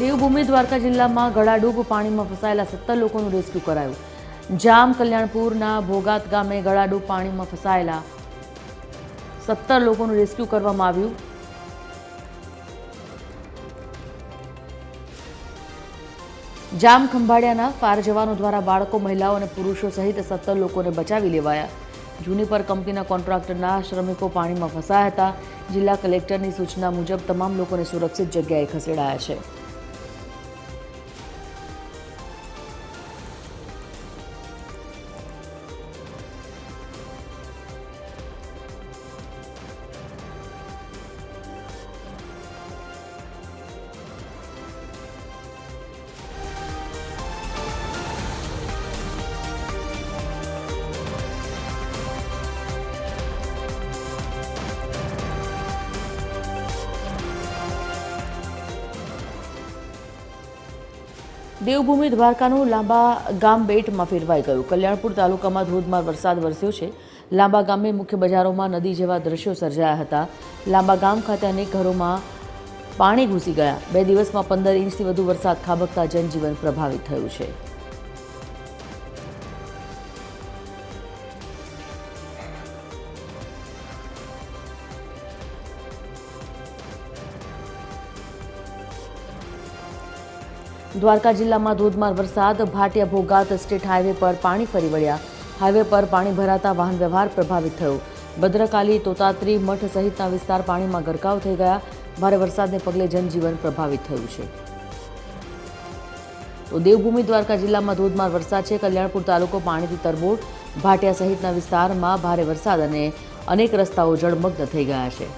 દેવભૂમિ દ્વારકા જિલ્લામાં ગળાડૂબ પાણીમાં ફસાયેલા સત્તર લોકોનું રેસ્ક્યુ કરાયું. જામ કલ્યાણપુરના ભોગાત ગામે ગળાડૂબ પાણીમાં ફસાયેલા સત્તર લોકોનું રેસ્ક્યુ કરવામાં આવ્યું. જામ ખંભાળિયાના ફાયર જવાનો દ્વારા બાળકો, મહિલાઓ અને પુરુષો સહિત સત્તર લોકોને બચાવી લેવાયા. જુનીપર કંપનીના કોન્ટ્રાક્ટરના શ્રમિકો પાણીમાં ફસાયા હતા. જિલ્લા કલેક્ટરની સૂચના મુજબ તમામ લોકોને સુરક્ષિત જગ્યાએ ખસેડાયા છે. દેવભૂમિ દ્વારકાનું લાંબા ગામ બેટમાં ફેરવાઈ ગયું. કલ્યાણપુર તાલુકામાં ધોધમાર વરસાદ વરસ્યો છે. લાંબા ગામે મુખ્ય બજારોમાં નદી જેવા દ્રશ્યો સર્જાયા હતા. લાંબા ગામ ખાતે અનેક ઘરોમાં પાણી ઘૂસી ગયા. બે દિવસમાં પંદર ઇંચથી વધુ વરસાદ ખાબકતા જનજીવન પ્રભાવિત થયું છે. દ્વારકા જિલ્લામાં ધોધમાર વરસાદ, ભાટિયા ભોગાત સ્ટેટ હાઈવે પર પાણી ફરી વળ્યા. હાઈવે પર પાણી ભરાતા વાહન વ્યવહાર પ્રભાવિત થયો. ભદ્રકાલી, તોતાત્રી મઠ સહિતના વિસ્તાર પાણીમાં ગરકાવ થઈ ગયા. ભારે વરસાદને પગલે જનજીવન પ્રભાવિત થયું છે. તો દેવભૂમિ દ્વારકા જિલ્લામાં ધોધમાર વરસાદ છે. કલ્યાણપુર તાલુકો પાણીથી તરબોળ, ભાટિયા સહિતના વિસ્તારમાં ભારે વરસાદ અને અનેક રસ્તાઓ જળમગ્ન થઈ ગયા છે.